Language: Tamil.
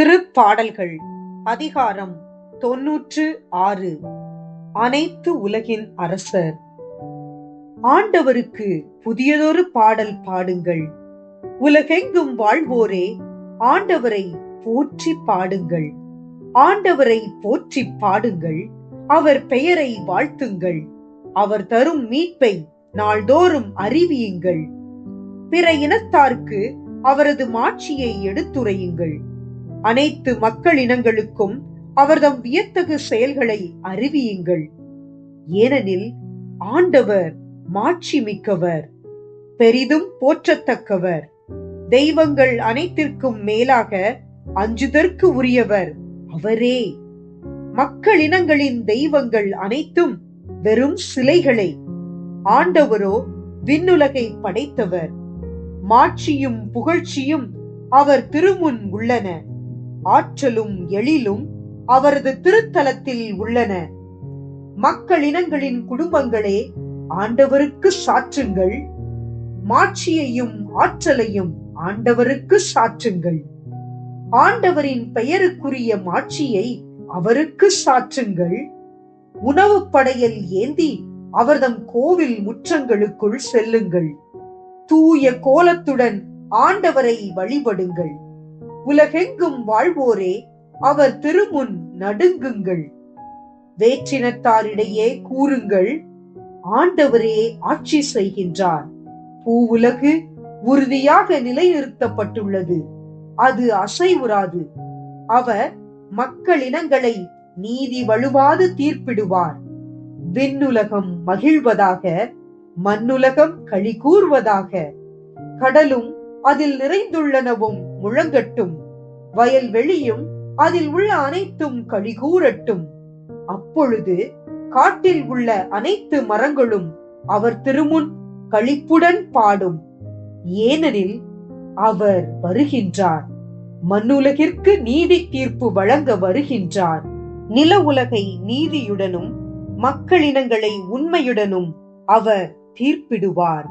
திருப்பாடல்கள் அதிகாரம் தொன்னூற்று ஆறு. அனைத்து உலகின் அரசர். ஆண்டவருக்கு புதியதொரு பாடல் பாடுங்கள். உலகெங்கும் வாழ்வோரே ஆண்டவரை போற்றி பாடுங்கள். ஆண்டவரை போற்றி பாடுங்கள். அவர் பெயரை வாழ்த்துங்கள். அவர் தரும் மீட்பை நாள்தோறும் அறிவியுங்கள். பிற இனத்தார்க்கு அவரது மாட்சியை எடுத்துரையுங்கள். அனைத்து மக்கள் இனங்களுக்கும் அவர்தம் வியத்தகு செயல்களை அறிவியுங்கள். ஏனெனில் ஆண்டவர் மாட்சி மிக்கவர் பெரிதும் போற்றத்தக்கவர். தெய்வங்கள் அனைத்திற்கும் மேலாக அஞ்சுதற்கு உரியவர் அவரே. மக்கள் இனங்களின் தெய்வங்கள் அனைத்தும் வெறும் சிலைகளே ஆண்டவரோ விண்ணுலகை படைத்தவர். மாட்சியும் புகழ்ச்சியும் அவர் திருமுன் உள்ளன. ஆற்றலும் எழிலும் அவரது திருத்தலத்தில் உள்ளன. மக்கள் இனங்களின் குடும்பங்களே ஆண்டவருக்கு சாற்றுங்கள். மாட்சியையும் ஆற்றலையும் ஆண்டவருக்கு சாற்றுங்கள். ஆண்டவரின் பெயருக்குரிய மாட்சியை அவருக்கு சாற்றுங்கள். உணவு படையல் ஏந்தி அவர்தம் கோவில் முற்றங்களுக்குள் செல்லுங்கள். தூய கோலத்துடன் ஆண்டவரை வழிபடுங்கள். உலகெங்கும் வாழ்வோரே அவர் திருமுன் நடுங்குங்கள். வேற்றினத்தாரிடையே கூறுங்கள் ஆண்டவரே ஆட்சி செய்கின்றார். பூவுலகு உறுதியாக நிலைநிறுத்தப்பட்டுள்ளது அது அசைவுறாது. அவர் மக்களினங்களை நீதி வலுவாது தீர்ப்பிடுவார். விண்ணுலகம் மகிழ்வதாக மண்ணுலகம் களி கூறுவதாக கடலும் அதில் நிறைந்துள்ளனவும் முழங்கட்டும். வயல்வெளியும் அதில் உள்ள அனைத்தும் கழிகூறட்டும். அப்பொழுது காட்டில் உள்ள அனைத்து மரங்களும் அவர் திருமுன் களிப்புடன் பாடும். ஏனெனில் அவர் வருகின்றார். மண்ணுலகிற்கு நீதி தீர்ப்பு வழங்க வருகின்றார். நில உலகை நீதியுடனும் மக்களினங்களை உண்மையுடனும் அவர் தீர்ப்பிடுவார்.